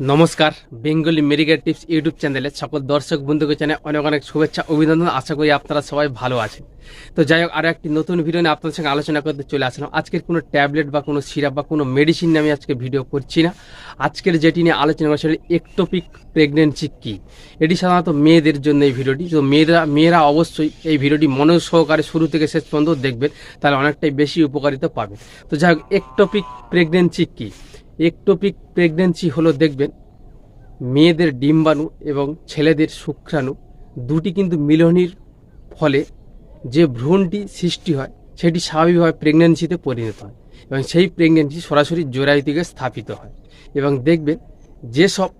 নমস্কার, Bengali medical tips YouTube চ্যানেলে সকল দর্শক বন্ধুকে জানাই অনেক অনেক শুভেচ্ছা, অভিনন্দন। আশা করি আপনারা সবাই ভালো আছেন। তো যাই হোক আরও একটি নতুন ভিডিও নিয়ে আপনাদের সঙ্গে আলোচনা করতে চলে আসলাম। আজকের কোনো ট্যাবলেট বা কোনো সিরাপ বা কোনো মেডিসিন নিয়ে আমি আজকে ভিডিও করছি না। আজকের যেটি নিয়ে আলোচনা করছি সেটি একটোপিক প্রেগনেন্সি কী? এটি সাধারণত মেয়েদের জন্য এই ভিডিওটি। তো মেয়েরা মেয়েরা অবশ্যই এই ভিডিওটি মনোযোগ সহকারে শুরু থেকে শেষ পর্যন্ত দেখবেন, তাহলে অনেকটাই বেশি উপকারিতা পাবেন তো যাই হোক একটোপিক প্রেগনেন্সি কী? একটোপিক প্রেগনেন্সি হলো দেখবেন, মেয়েদের ডিম্বাণু এবং ছেলেদের শুক্রাণু দুটি কিন্তু মিলনের ফলে যে ভ্রূণটি সৃষ্টি হয়, সেটি স্বাভাবিকভাবে প্রেগনেন্সিতে পরিণত হয় এবং সেই প্রেগনেন্সি সরাসরি জোড়ায়ু থেকে স্থাপিত হয় এবং দেখবেন যেসব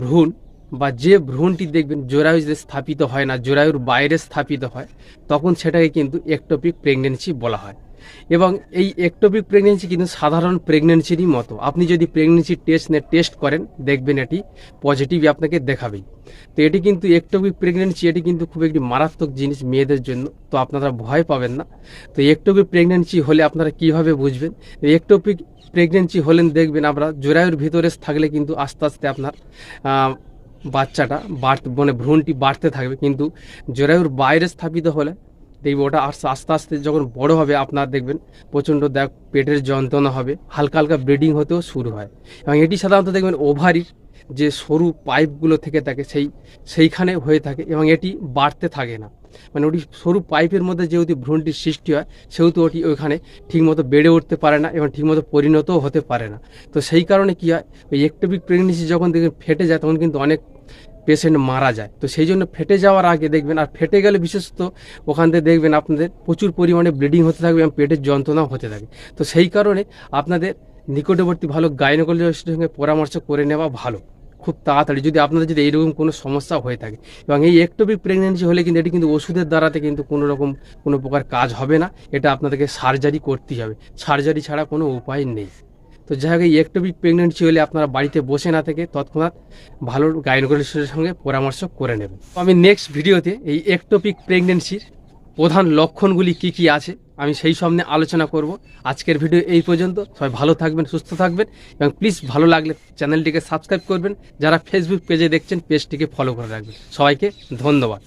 ভ্রূণ বা যে ভ্রূণটি দেখবেন জোড়ায়ুতে স্থাপিত হয় না জোড়ায়ুর বাইরে স্থাপিত হয়, তখন সেটাকে কিন্তু একটোপিক প্রেগনেন্সি বলা হয়। এবং এই একটোপিক প্রেগনেন্সি কিন্তু সাধারণ প্রেগনেন্সিরই মতো। আপনি যদি প্রেগনেন্সি টেস্ট টেস্ট করেন, দেখবেন এটি পজিটিভ আপনাকে দেখাবেই। তো এটি কিন্তু একটোপিক প্রেগনেন্সি এটি কিন্তু খুব একটি মারাত্মক জিনিস মেয়েদের জন্য, তো আপনারা ভয় পাবেন না। তো একটোপিক প্রেগনেন্সি হলে আপনারা কীভাবে বুঝবেন? একটোপিক প্রেগনেন্সি হলেন দেখবেন আমরা জোরায়ুর ভিতরে থাকলে কিন্তু আস্তে আস্তে আপনার বাচ্চাটা বাড়তে মানে ভ্রূণটি বাড়তে থাকবে। কিন্তু জোড়ায়ুর বাইরে স্থাপিত হলে দেখবে ওটা আস্তে আস্তে যখন বড় হবে আপনার দেখবেন প্রচণ্ড দেখ পেটের যন্ত্রণা হবে, হালকা হালকা ব্লিডিং হতেও শুরু হয়। এবং এটি সাধারণত দেখবেন ওভারির যে সরু পাইপগুলো থেকে থাকে সেই, সেইখানে হয়ে থাকে এবং এটি বাড়তে থাকে না। মানে ওটি সরু পাইপের মধ্যে যেহেতু ভ্রূণটির সৃষ্টি হয়, সেহেতু ওটি ওইখানে ঠিকমতো বেড়ে উঠতে পারে না এবং ঠিকমতো পরিণতও হতে পারে না। তো সেই কারণে কী হয়, ওই একটোপিক প্রেগনেন্সি যখন দেখবেন ফেটে যায়, তখন কিন্তু অনেক পেশেন্ট মারা যায়। তো সেই জন্য ফেটে যাওয়ার আগে দেখবেন, আর ফেটে গেলে বিশেষত ওখান থেকে দেখবেন আপনাদের প্রচুর পরিমাণে ব্লিডিং হতে থাকবে এবং পেটের যন্ত্রণাও হতে থাকে। তো সেই কারণে আপনাদের নিকটবর্তী ভালো গাইনোকোলজিস্টের সঙ্গে পরামর্শ করে নেওয়া ভালো। খুব তাড়াতাড়ি যদি আপনাদের যদি এইরকম কোনো সমস্যা হয়ে থাকে। এবং এই একটোপিক প্রেগনেন্সি হলে কিন্তু এটি কিন্তু ওষুধের দ্বারাতে কিন্তু কোনো রকম কোনো প্রকার কাজ হবে না। এটা আপনাদেরকে সার্জারি করতেই হবে। সার্জারি ছাড়া কোনো উপায় নেই। তো যাই হোক, এই একটোপিক প্রেগনেন্সি হলে আপনারা বাড়িতে বসে না থেকে তৎক্ষণাৎ ভালো গাইনোকোলজিস্টের সঙ্গে পরামর্শ করে নেবেন। তো আমি নেক্সট ভিডিওতে এই একটোপিক প্রেগনেন্সির প্রধান লক্ষণগুলি কি কি আছে, আমি সেই সামনে আলোচনা করব। আজকের ভিডিও এই পর্যন্ত। সবাই ভালো থাকবেন, সুস্থ থাকবেন এবং প্লিজ ভালো লাগলে চ্যানেলটিকে সাবস্ক্রাইব করবেন। যারা ফেসবুক পেজে দেখছেন পেজটিকে ফলো করে রাখবেন। সবাইকে ধন্যবাদ।